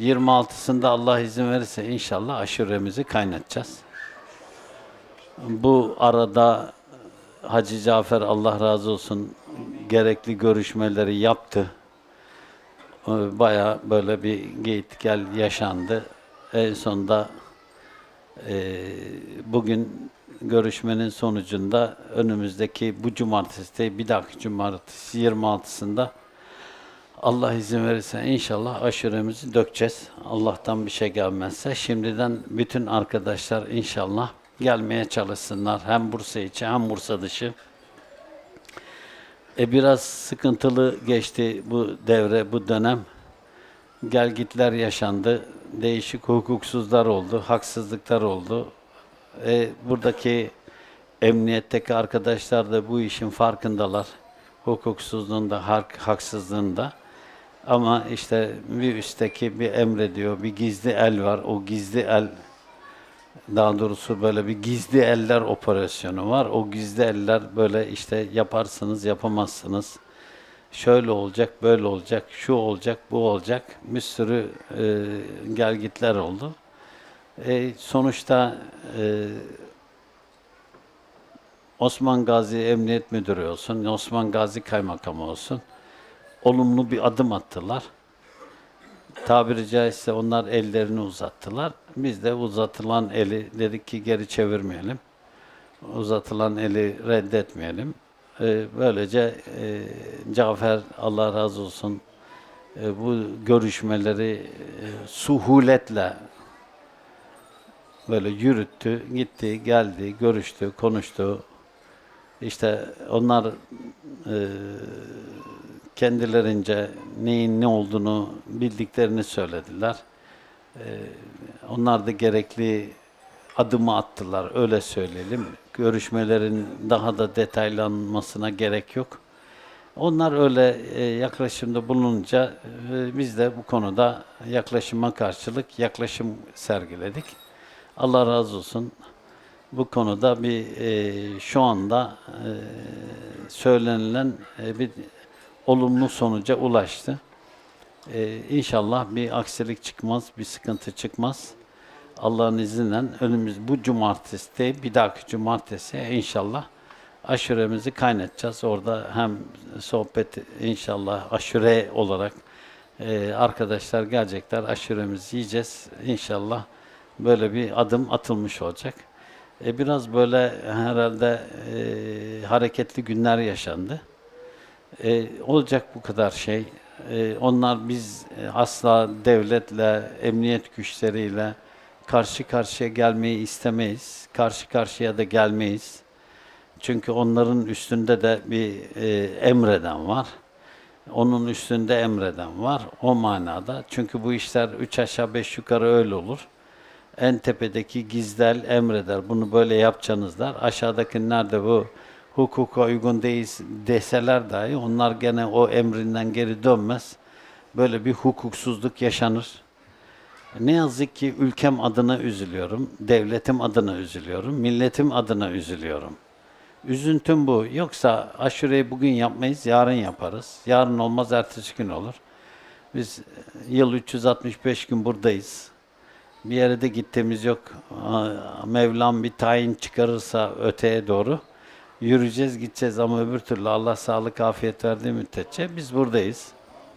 26'sında Allah izin verirse inşallah aşuremizi kaynatacağız. Bu arada Hacı Cafer Allah razı olsun gerekli görüşmeleri yaptı. Baya böyle bir git gel yaşandı. En sonunda e, bugün görüşmenin sonucunda önümüzdeki bu cumartesi değil, bir dahaki cumartesi 26'sında Allah izin verirse inşallah aşuremizi dökeceğiz. Allah'tan bir şey gelmezse. Şimdiden bütün arkadaşlar inşallah gelmeye çalışsınlar. Hem Bursa içi hem Bursa dışı. E biraz sıkıntılı geçti bu devre, bu dönem. Gelgitler yaşandı. Değişik hukuksuzlar oldu, haksızlıklar oldu. E, buradaki emniyetteki arkadaşlar da bu işin farkındalar. Hukuksuzluğunda, hak, haksızlığında. Ama işte bir üstteki bir emrediyor, bir gizli el var. O gizli el, daha doğrusu böyle bir gizli eller operasyonu var. O gizli eller böyle işte yaparsınız, yapamazsınız. Şöyle olacak, böyle olacak, şu olacak, bu olacak. Bir sürü e, gelgitler oldu. E, sonuçta e, Osman Gazi Emniyet Müdürü olsun, Osman Gazi Kaymakamı olsun olumlu bir adım attılar. Tabiri caizse onlar ellerini uzattılar. Biz de uzatılan eli dedik ki geri çevirmeyelim. Uzatılan eli reddetmeyelim. Ee, böylece e, Cafer Allah razı olsun e, bu görüşmeleri e, suhuletle böyle yürüttü, gitti, geldi, görüştü, konuştu. İşte onlar e, kendilerince neyin ne olduğunu bildiklerini söylediler. Ee, onlar da gerekli adımı attılar, öyle söyleyelim. Görüşmelerin daha da detaylanmasına gerek yok. Onlar öyle e, yaklaşımda bulununca e, biz de bu konuda yaklaşıma karşılık yaklaşım sergiledik. Allah razı olsun. Bu konuda bir e, şu anda e, söylenilen e, bir olumlu sonuca ulaştı. Ee, inşallah bir aksilik çıkmaz, bir sıkıntı çıkmaz. Allah'ın izniyle önümüz bu cumartesi değil, bir dahaki cumartesi inşallah aşuremizi kaynatacağız. Orada hem sohbet inşallah aşure olarak e, arkadaşlar gelecekler, aşuremizi yiyeceğiz. İnşallah böyle bir adım atılmış olacak. E, biraz böyle herhalde e, hareketli günler yaşandı. E, olacak bu kadar şey. E, onlar biz e, asla devletle, emniyet güçleriyle karşı karşıya gelmeyi istemeyiz. Karşı karşıya da gelmeyiz. Çünkü onların üstünde de bir e, emreden var. Onun üstünde emreden var. O manada. Çünkü bu işler üç aşağı beş yukarı öyle olur. En tepedeki gizler emreder. Bunu böyle yapacaksınız der. Aşağıdaki nerede bu hukuka uygun değil deseler dahi onlar gene o emrinden geri dönmez. Böyle bir hukuksuzluk yaşanır. Ne yazık ki ülkem adına üzülüyorum, devletim adına üzülüyorum, milletim adına üzülüyorum. Üzüntüm bu. Yoksa aşureyi bugün yapmayız, yarın yaparız. Yarın olmaz, ertesi gün olur. Biz yıl 365 gün buradayız. Bir yere de gittiğimiz yok. Mevlam bir tayin çıkarırsa öteye doğru yürüyeceğiz, gideceğiz ama öbür türlü Allah sağlık, afiyet verdiği müddetçe biz buradayız.